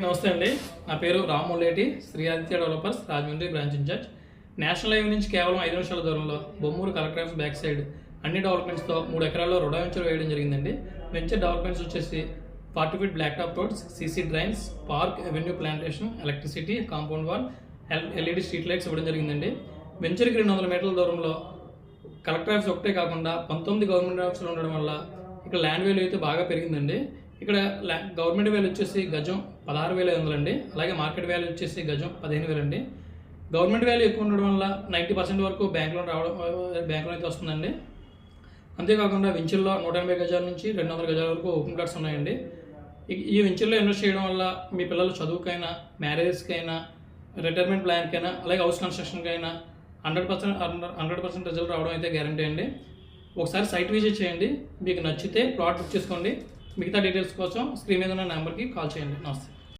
నమస్తే అండి. నా పేరు Rammuleti Sri Aditya developers Rajahmundry branch incharge national highway నుంచి కేవలం ఐదు నిమిషాల దూరంలో Bommuru collector office back side అన్ని డెవలప్మెంట్స్తో మూడు ఎకరాల్లో రుణ వెంచర్ వేయడం జరిగిందండి. వెంచర్ డెవలప్మెంట్స్ వచ్చేసి forty feet black top roads CC drains park avenue plantation electricity compound wall LED street lights ఇవ్వడం జరిగిందండి. వెంచర్కి రెండు వందల మీటర్ల దూరంలో కలెక్టర్ ఆఫీస్ ఒకటే కాకుండా పంతొమ్మిది గవర్నమెంట్ ఆఫీసులు ఉండడం వల్ల ఇక్కడ ల్యాండ్ వాల్యూ అయితే బాగా పెరిగిందండి. ఇక్కడ ల్యా- గవర్నమెంట్ వాల్యూ వచ్చేసి గజం పదహారు వేల ఐదు అండి. అలాగే మార్కెట్ వాల్యూ వచ్చేసి గజం పదిహేను వేలు అండి. గవర్నమెంట్ వాల్యూ ఎక్కువ ఉండడం వల్ల నైంటీ పర్సెంట్ వరకు బ్యాంక్ లోన్ రావడం బ్యాంక్ అయితే వస్తుందండి. అంతేకాకుండా వెంచర్లో నూట ఎనభై గజాల నుంచి రెండు వందల గజాల వరకు ఓపెన్ ప్లాట్స్ ఉన్నాయండి. ఈ- వెంచర్లో ఇన్వెస్ట్ చేయడం వల్ల మీ పిల్లల చదువుకైనా మ్యారేజ్కైనా రిటైర్మెంట్ ప్లాన్కైనా అలాగే house కన్స్ట్రక్షన్కైనా hundred percent hundred percent result రావడం అయితే గ్యారంటీ అండి. ఒకసారి సైట్ విజిట్ చేయండి. మీకు నచ్చితే ప్లాట్ బుక్ చేసుకోండి. మిగతా డీటెయిల్స్ కోసం స్క్రీన్ మీద ఉన్న నెంబర్కి కాల్ చేయండి. నమస్తే.